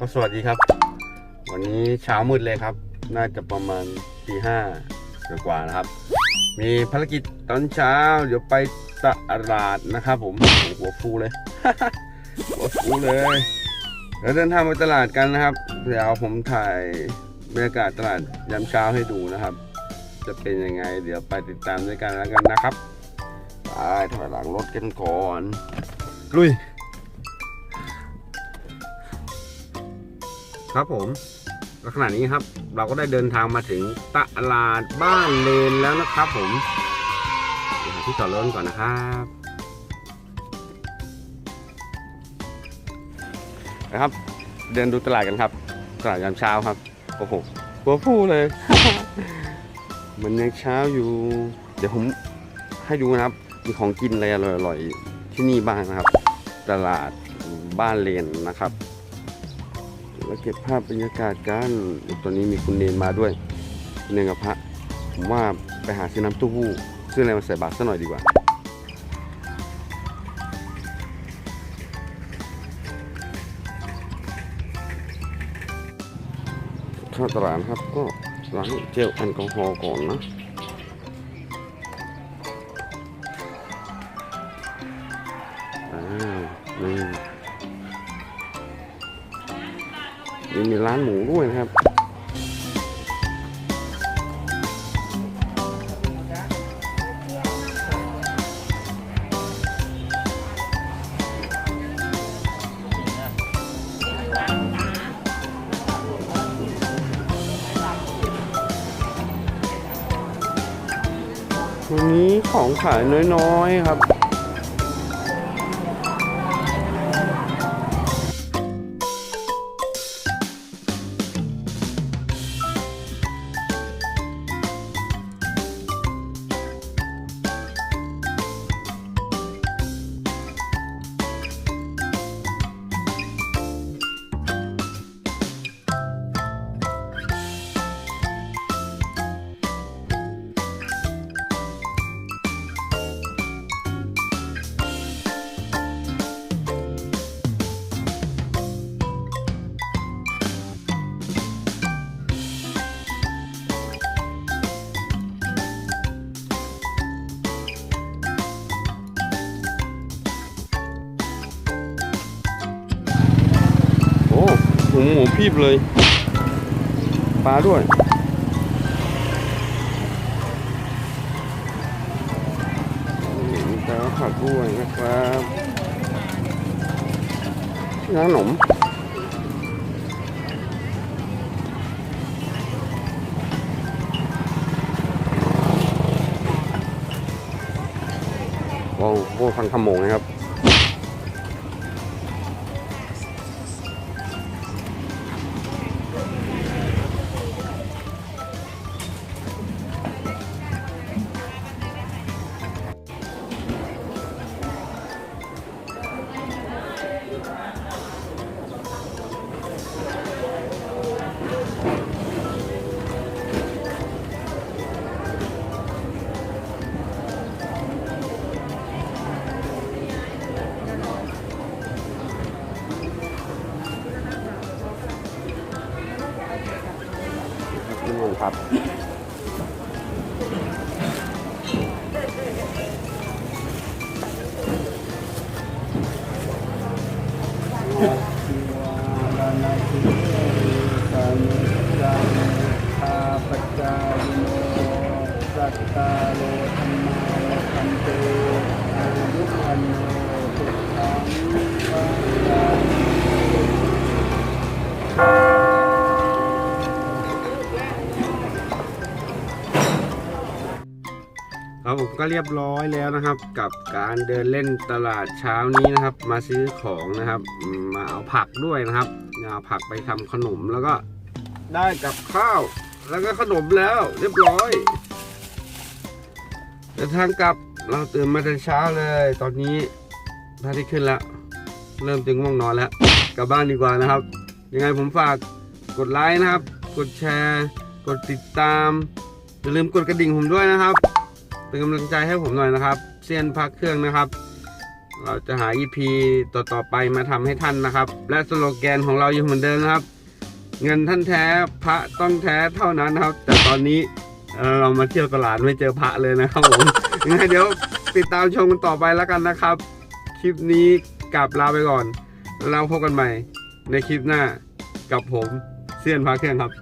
ก็สวัสดีครับ วันนี้เช้ามืดเลยครับ น่าจะประมาณตีห้ากว่านะครับ มีภารกิจตอนเช้า เดี๋ยวไปตลาดนะครับผมหัวฟูเลยหัวฟูเลยแล้วเดินทางไปตลาดกันนะครับ เดี๋ยวผมถ่ายบรรยากาศตลาดยามเช้าให้ดูนะครับ จะเป็นยังไง เดี๋ยวไปติดตามด้วยกันแล้วกันนะครับไปถอยหลังรถกันก่อน ลุย ครับผมลักษณะนี้ครับ เราก็ได้เดินทางมาถึงตลาดบ้านเลนแล้วนะครับผมเดี๋ยวหาที่จอดรถก่อนนะครับนะครับ เดินดูตลาดกันครับ ตลาดยามเช้าครับ โอ้โหหัวฟูเลย มันยังเช้าอยู่ เดี๋ยวผมให้ดูนะครับ มีของกินอะไรอร่อยๆที่นี่บ้างนะครับ ตลาดบ้านเลนนะครับ แล้วเก็บภาพบรรยากาศกันตอนนี้มีคุณเนนมาด้วยเนนกับพระผมว่าไปหาซื้อน้ำเตู้หู้ซื้ออะไรมาใส่บาตรซะหน่อยดีกว่าข้าตลาดนครับก็ล้างเจลแอลกอฮอล์ก่อนนะอ่านี่ นี่มีร้านหมูด้วยนะครับวันนี้ของขายน้อยๆครับ หมูหมูพีบเลย ปลาด้วย มีปลาผักด้วยนะครับน้ำขนมว้าวโอ้ฟังขโมงนะครับ ครับ สัตตาโลธรรมาคันเตอายุอันโน ครับผมก็เรียบร้อยแล้วนะครับ กับการเดินเล่นตลาดเช้านี้นะครับ มาซื้อของนะครับ มาเอาผักด้วยนะครับเอาผักไปทำขนมแล้วก็ได้กับข้าว แล้วก็ขนมแล้ว เรียบร้อยเดินทางกลับเราตื่นมาแต่เช้าเลย ตอนนี้พระอาทิตย์ขึ้นแล้ว เริ่มจะง่วงนอนแล้ว กลับบ้านดีกว่านะครับ ยังไงผมฝากกดไลค์นะครับ กดแชร์ กดติดตามอย่าลืมกดกระดิ่งผมด้วยนะครับ เป็นกำลังใจให้ผมหน่อยนะครับ เซียนพักเครื่องนะครับ เราจะหา EP ต่อๆไปมาทำให้ท่านนะครับ และสโลแกนของเราอยู่เหมือนเดิมนะครับ เงินท่านแท้พระต้องแท้เท่านั้นนะครับ แต่ตอนนี้เรามาเที่ยวตลาดไม่เจอพระเลยนะครับผมยังไงเดี๋ยวติดตามชมกันต่อไปแล้วกันนะครับ คลิปนี้กลับลาไปก่อนแล้วพบกันใหม่ในคลิปหน้ากับผมเซียนพาเครื่องครับ